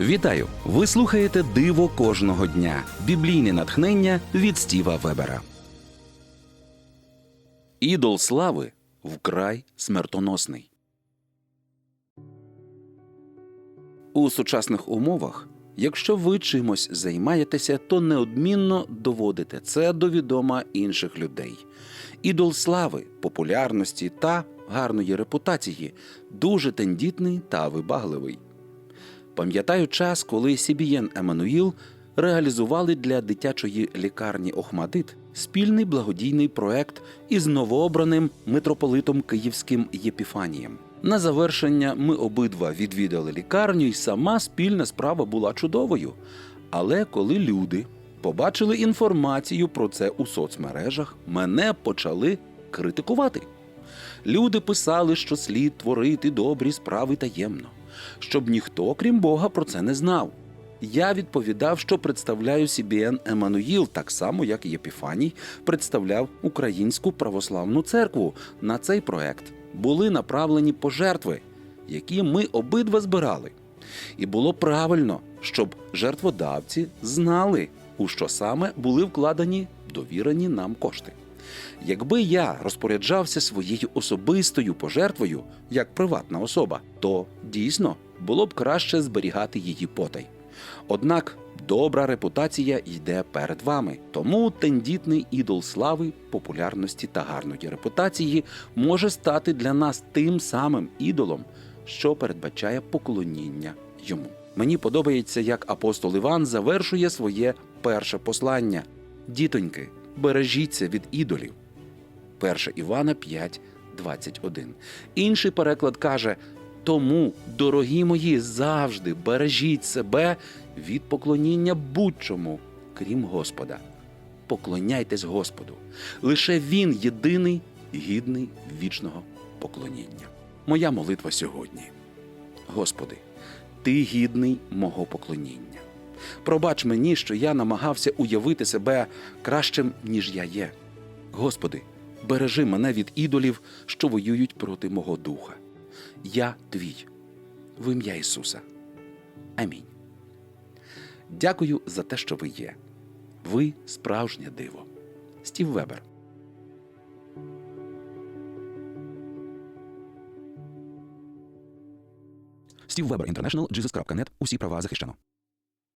Вітаю! Ви слухаєте Диво кожного дня. Біблійне натхнення від Стіва Вебера. Ідол слави вкрай смертоносний. У сучасних умовах, якщо ви чимось займаєтеся, то неодмінно доводите це до відома інших людей. Ідол слави, популярності та гарної репутації дуже тендітний та вибагливий. Пам'ятаю час, коли Сібієн Еммануїл реалізували для дитячої лікарні Охмадит спільний благодійний проект із новообраним митрополитом Київським Єпіфанієм. На завершення ми обидва відвідали лікарню, і сама спільна справа була чудовою. Але коли люди побачили інформацію про це у соцмережах, мене почали критикувати. Люди писали, що слід творити добрі справи таємно, щоб ніхто, крім Бога, про це не знав. Я відповідав, що представляю CBN Еммануїл, так само як і Єпіфаній представляв Українську православну церкву. На цей проект були направлені пожертви, які ми обидва збирали. І було правильно, щоб жертводавці знали, у що саме були вкладені довірені нам кошти. Якби я розпоряджався своєю особистою пожертвою як приватна особа, то дійсно було б краще зберігати її потай. Однак добра репутація йде перед вами, тому тендітний ідол слави, популярності та гарної репутації може стати для нас тим самим ідолом, що передбачає поклоніння йому. Мені подобається, як апостол Іван завершує своє перше послання. Дітоньки, бережіться від ідолів. 1 Івана 5, 21. Інший переклад каже: Тому, дорогі мої, завжди бережіть себе від поклоніння будь-чому, крім Господа. Поклоняйтесь Господу. Лише Він єдиний гідний вічного поклоніння. Моя молитва сьогодні. Господи, Ти гідний мого поклоніння. Пробач мені, що я намагався уявити себе кращим, ніж я є. Господи, бережи мене від ідолів, що воюють проти мого духа. Я твій, в ім'я Ісуса. Амінь. Дякую за те, що ви є. Ви справжнє диво. Стів Вебер. Стів Вебер Інтернешнл, Jesus.net. Усі права захищено.